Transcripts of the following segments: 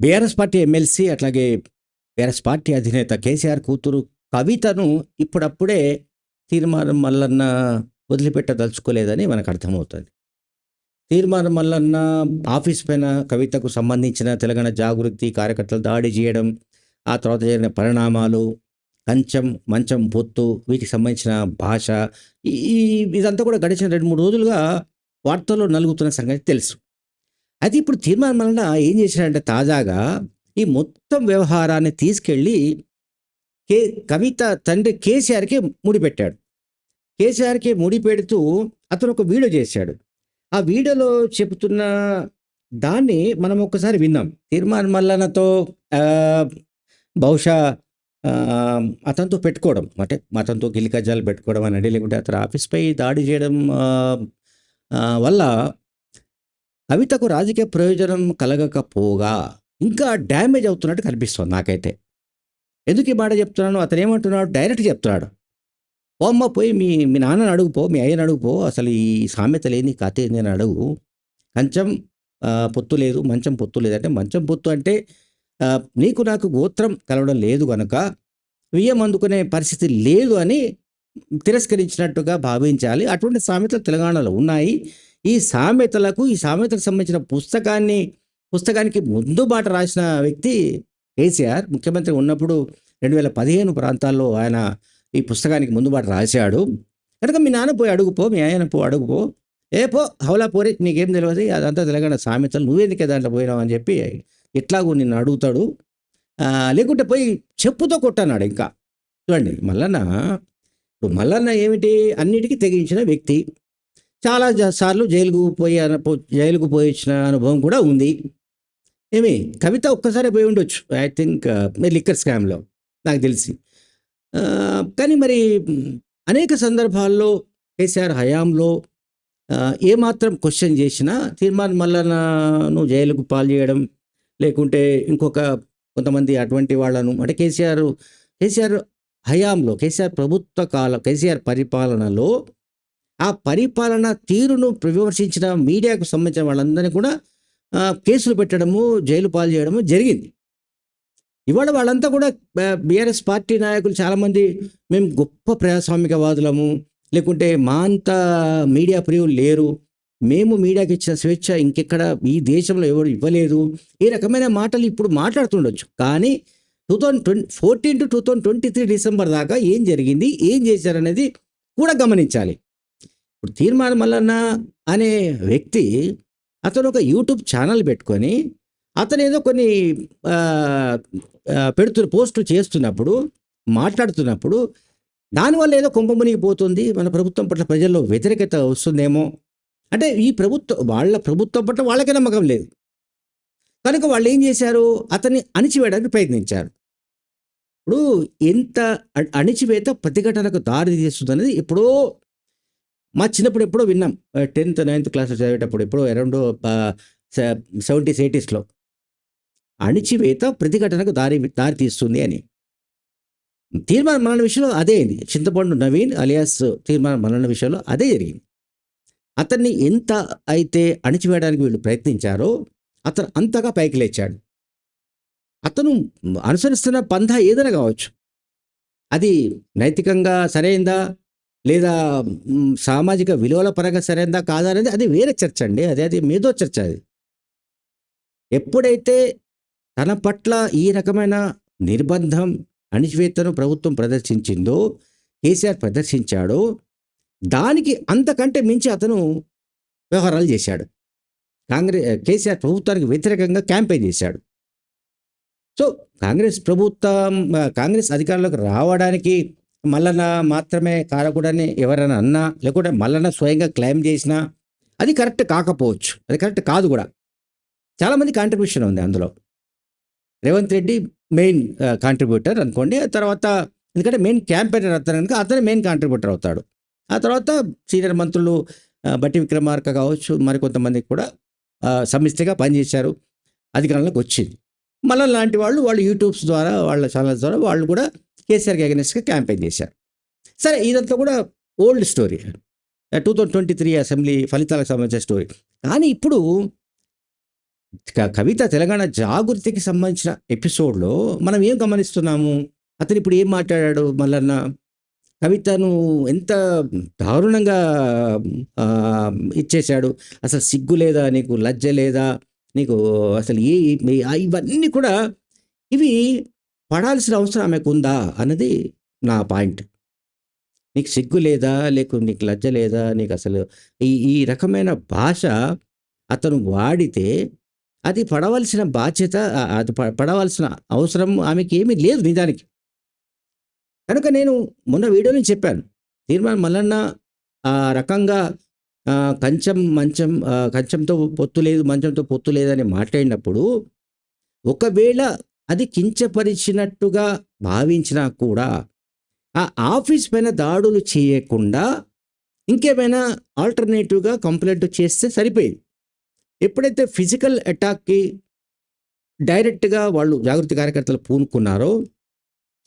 BRS party MLC అట్లాగే BRS party అధినేత KCR కూతురు కవితను ఇప్పుడప్పుడే తీర్మానం మల్లన్న వదిలిపెట్టదలుచుకోలేదని మనకు అర్థమవుతుంది. తీర్మానం మల్లన్న ఆఫీస్ పైన కవితకు సంబంధించిన తెలంగాణ జాగృతి కార్యకర్తలు దాడి చేయడం ఆ తర్వాత జరిగిన పరిణామాలు కంచం మంచం పొత్తు వీటికి సంబంధించిన భాష ఈ ఇదంతా కూడా గడిచిన రెండు మూడు రోజులుగా వార్తల్లో నలుగుతున్న సంగతి తెలుసు. అయితే ఇప్పుడు తీర్మానం వలన ఏం చేశాడంటే తాజాగా ఈ మొత్తం వ్యవహారాన్ని తీసుకెళ్ళి కే కవిత తండ్రి కేసీఆర్కి ముడిపెట్టాడు. కేసీఆర్కి ముడిపెడుతూ అతను ఒక వీడియో చేశాడు. ఆ వీడియోలో చెబుతున్న దాన్ని మనం ఒక్కసారి విన్నాం. తీర్మాన్ మల్లనతో బహుశా అతనితో పెట్టుకోవడం అంటే అతనితో గిలికజాలు పెట్టుకోవడం అని లేకుంటే అతను ఆఫీస్పై దాడి చేయడం వల్ల అవి తకు రాజకీయ ప్రయోజనం కలగకపోగా ఇంకా డ్యామేజ్ అవుతున్నట్టు కనిపిస్తుంది నాకైతే. ఎందుకు ఈ మాట చెప్తున్నాను? అతను ఏమంటున్నాడు డైరెక్ట్ చెప్తున్నాడు. ఓ అమ్మ పోయి మీ మీ నాన్నని అడుగుపో మీ అయ్యని అడుగుపో అసలు ఈ సామెత లేని కథ ఏంది అని అడుగు. కంచం పొత్తు లేదు మంచం పొత్తు లేదు అంటే మంచం పొత్తు అంటే నీకు నాకు గోత్రం కలవడం లేదు కనుక వియ్యం అందుకునే పరిస్థితి లేదు అని తిరస్కరించినట్టుగా భావించాలి. అటువంటి సామెతలు తెలంగాణలో ఉన్నాయి. ఈ సామెతలకు ఈ సామెతలకు సంబంధించిన పుస్తకాన్ని పుస్తకానికి ముందు బాట రాసిన వ్యక్తి కేసీఆర్ ముఖ్యమంత్రి ఉన్నప్పుడు రెండు వేల పదిహేను ప్రాంతాల్లో ఆయన ఈ పుస్తకానికి ముందు బాట రాశాడు. కనుక మీ నాన్న పోయి అడుగుపో మీ ఆయన పో అడుగుపో ఏ పో హౌలా పోరి నీకేం తెలియదు అదంతా తెలంగాణ సామెతలు నువ్వెందుకే దాంట్లో పోయినావు అని చెప్పి ఎట్లాగూ నిన్ను అడుగుతాడు. లేకుంటే పోయి చెప్పుతో కొట్టన్నాడు ఇంకా. చూడండి మల్లన్న ఇప్పుడు మల్లన్న ఏమిటి? అన్నిటికీ తెగించిన వ్యక్తి. చాలా సార్లు జైలుకు పోయి పో- జైలుకు పోయి వచ్చిన అనుభవం కూడా ఉంది. ఏమి కవిత ఒక్కసారి పోయి ఉండొచ్చు. ఐ థింక్ uh, లిక్కర్ స్కామ్లో నాకు తెలిసి. Uh, కానీ మరి అనేక సందర్భాల్లో కేసీఆర్ హయాంలో uh, ఏమాత్రం క్వశ్చన్ చేసినా తీర్మాన్ మల్లన్నను జైలుకు పాలు చేయడం లేకుంటే ఇంకొక కొంతమంది అటువంటి వాళ్ళను అంటే కేసీఆర్ కేసీఆర్ హయాంలో కేసీఆర్ ప్రభుత్వ కాలం కేసీఆర్ పరిపాలనలో ఆ పరిపాలన తీరును విమర్శించిన మీడియాకు సంబంధించిన వాళ్ళందరినీ కూడా కేసులు పెట్టడము జైలు పాలు చేయడము జరిగింది. ఇవాళ వాళ్ళంతా కూడా బీఆర్ఎస్ పార్టీ నాయకులు చాలామంది మేము గొప్ప ప్రజాస్వామికవాదులము లేకుంటే మా అంత మీడియా ప్రియులు లేరు. మేము మీడియాకి ఇచ్చిన స్వేచ్ఛ ఇంకెక్కడ ఈ దేశంలో ఎవరు ఇవ్వలేదు. ఈ రకమైన మాటలు ఇప్పుడు మాట్లాడుతుండొచ్చు. కానీ two thousand twenty fourteen to two thousand twenty three December దాకా ఏం జరిగింది ఏం చేశారనేది కూడా గమనించాలి. ఇప్పుడు తీర్మానం మల్లన్న అనే వ్యక్తి అతను ఒక యూట్యూబ్ ఛానల్ పెట్టుకొని అతను ఏదో కొన్ని పెడుతున్న పోస్టులు చేస్తున్నప్పుడు మాట్లాడుతున్నప్పుడు దానివల్ల ఏదో కుంభ మునిగిపోతుంది. మన ప్రభుత్వం పట్ల ప్రజల్లో వ్యతిరేకత వస్తుందేమో. అంటే ఈ ప్రభుత్వం వాళ్ళ ప్రభుత్వం పట్ల వాళ్ళకే నమ్మకం లేదు. కనుక వాళ్ళు ఏం చేశారు? అతన్ని అణిచివేయడానికి ప్రయత్నించారు. ఇప్పుడు ఎంత అణిచివేత ప్రతిఘటనకు దారి తీస్తుంది అనేది ఎప్పుడో మా చిన్నప్పుడు ఎప్పుడో విన్నాం. టెన్త్ నైన్త్ క్లాస్ చదివేటప్పుడు ఎప్పుడో అరౌండ్ సెవెంటీస్ ఎయిటీస్లో. అణిచివేత ప్రతిఘటనకు దారి దారి తీస్తుంది అని. తీర్మానం మరణ విషయంలో అదే అయింది. చింతపండు నవీన్ అలియాస్ తీర్మానం మరణ విషయంలో అదే జరిగింది. అతన్ని ఎంత అయితే అణిచివేయడానికి వీళ్ళు ప్రయత్నించారో అతను అంతగా పైకి లేచాడు. అతను అనుసరిస్తున్న పంథ ఏదైనా కావచ్చు. అది నైతికంగా సరైందా? లేదా సామాజిక విలువల పరంగా సరైనదా కాదా అనేది అది వేరే చర్చ అండి. అది అది మేధో చర్చ అది. ఎప్పుడైతే తన పట్ల ఈ రకమైన నిర్బంధం అణిచివేతను ప్రభుత్వం ప్రదర్శించిందో కేసీఆర్ ప్రదర్శించాడో దానికి అంతకంటే మించి అతను వ్యవహారాలు చేశాడు. కాంగ్రెస్ కేసీఆర్ ప్రభుత్వానికి వ్యతిరేకంగా క్యాంపెయిన్ చేశాడు. సో కాంగ్రెస్ ప్రభుత్వం కాంగ్రెస్ అధికారంలోకి రావడానికి మల్లన్న మాత్రమే కారకూడని ఎవరైనా అన్నా లేకుంటే మల్లన్న స్వయంగా క్లెయిమ్ చేసినా అది కరెక్ట్ కాకపోవచ్చు. అది కరెక్ట్ కాదు కూడా. చాలామంది కాంట్రిబ్యూషన్ ఉంది అందులో. రేవంత్ రెడ్డి మెయిన్ కాంట్రిబ్యూటర్ అనుకోండి. ఆ తర్వాత ఎందుకంటే మెయిన్ క్యాంపెయినర్ అవుతారు కనుక అతను మెయిన్ కాంట్రిబ్యూటర్ అవుతాడు. ఆ తర్వాత సీనియర్ మంత్రులు బట్టి విక్రమార్క కావచ్చు మరికొంతమంది కూడా సమిష్టిగా పనిచేశారు. అధికారంలోకి వచ్చింది. మళ్ళీ లాంటి వాళ్ళు వాళ్ళు యూట్యూబ్స్ ద్వారా వాళ్ళ ఛానల్స్ ద్వారా వాళ్ళు కూడా కేసీఆర్కి అగెనిస్ట్గా క్యాంపెయిన్ చేశారు. సరే ఇదంతా కూడా old story. Two thousand twenty three assembly ఫలితాలకు సంబంధించిన స్టోరీ. కానీ ఇప్పుడు కవిత తెలంగాణ జాగృతికి సంబంధించిన ఎపిసోడ్లో మనం ఏం గమనిస్తున్నాము? అతను ఇప్పుడు ఏం మాట్లాడాడు మల్లన్న? కవితను ఎంత దారుణంగా ఇచ్చేశాడు. అసలు సిగ్గు లేదా? నీకు లజ్జ లేదా? నీకు అసలు ఏ ఇవన్నీ కూడా ఇవి పడాల్సిన అవసరం ఆమెకు ఉందా అన్నది నా పాయింట్. నీకు సిగ్గు లేదా? లేకు నీకు లజ్జ లేదా? నీకు అసలు ఈ ఈ రకమైన భాష అతను వాడితే అది పడవలసిన బాధ్యత అది పడవలసిన అవసరం ఆమెకి ఏమీ లేదు నిజానికి. కనుక నేను మొన్న వీడియోలో చెప్పాను. తీర్మానం మల్లన్న ఆ రకంగా ఆ, కంచం మంచం కంచంతో పొత్తు లేదు మంచంతో పొత్తు లేదని మాట్లాడినప్పుడు ఒకవేళ అది కించపరిచినట్టుగా భావించినా కూడా ఆ ఆఫీస్ పైన దాడులు చేయకుండా ఇంకేమైనా ఆల్టర్నేటివ్గా కంప్లైంట్ చేస్తే సరిపోయేది. ఎప్పుడైతే ఫిజికల్ అటాక్కి డైరెక్ట్గా వాళ్ళు జాగృతి కార్యకర్తలు పూనుకున్నారో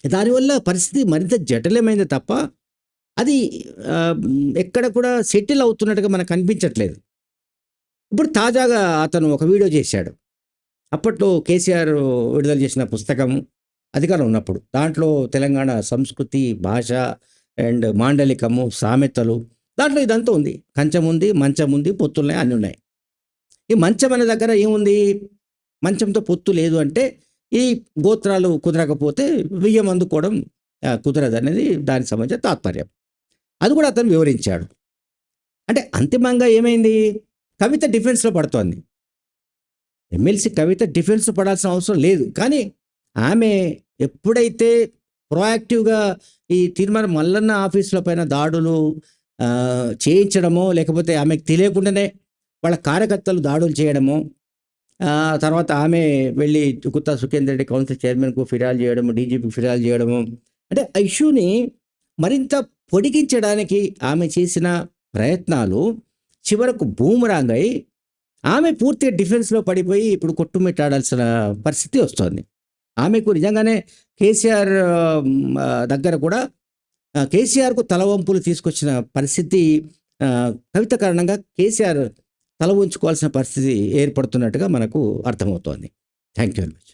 దానివల్ల పరిస్థితి మరింత జటిలమైంది తప్ప అది ఎక్కడ కూడా సెటిల్ అవుతున్నట్టుగా మనకు అనిపించట్లేదు. ఇప్పుడు తాజాగా అతను ఒక వీడియో చేశాడు. అప్పట్లో కేసీఆర్ విడుదల చేసిన పుస్తకం అధికారం ఉన్నప్పుడు దాంట్లో తెలంగాణ సంస్కృతి భాష అండ్ మాండలికము సామెతలు దాంట్లో ఇదంతా ఉంది. కంచం ఉంది మంచం ఉంది పొత్తులున్నాయి అన్నీ ఉన్నాయి. ఈ మంచం అనే దగ్గర ఏముంది? మంచంతో పొత్తు లేదు అంటే ఈ గోత్రాలు కుదరకపోతే బియ్యం అందుకోవడం కుదరదు అనేది దానికి సంబంధించిన తాత్పర్యం. అది కూడా అతను వివరించాడు. అంటే అంతిమంగా ఏమైంది? కవిత డిఫెన్స్లో పడుతోంది. ఎమ్మెల్సీ కవిత డిఫెన్స్ పడాల్సిన అవసరం లేదు. కానీ ఆమె ఎప్పుడైతే ప్రోయాక్టివ్గా ఈ తీర్మానం మల్లన్న ఆఫీసుల పైన దాడులు చేయించడమో లేకపోతే ఆమెకు తెలియకుండానే వాళ్ళ కార్యకర్తలు దాడులు చేయడము తర్వాత ఆమె వెళ్ళి గుత్తా సుఖేందర్ రెడ్డి కౌన్సిల్ చైర్మన్కు ఫిర్యాదు చేయడము డీజీపీకి ఫిర్యాదు చేయడము అంటే ఆ ఇష్యూని మరింత పొడిగించడానికి ఆమె చేసిన ప్రయత్నాలు చివరకు బూమరాంగ్ అయి ఆమె పూర్తిగా డిఫెన్స్లో పడిపోయి ఇప్పుడు కొట్టుమిట్టాడాల్సిన పరిస్థితి వస్తుంది. ఆమెకు నిజంగానే కేసీఆర్ దగ్గర కూడా కేసీఆర్కు తలవంపులు తీసుకొచ్చిన పరిస్థితి కవిత కారణంగా కేసీఆర్ తల ఉంచుకోవాల్సిన పరిస్థితి ఏర్పడుతున్నట్టుగా మనకు అర్థమవుతోంది. Thank you very much.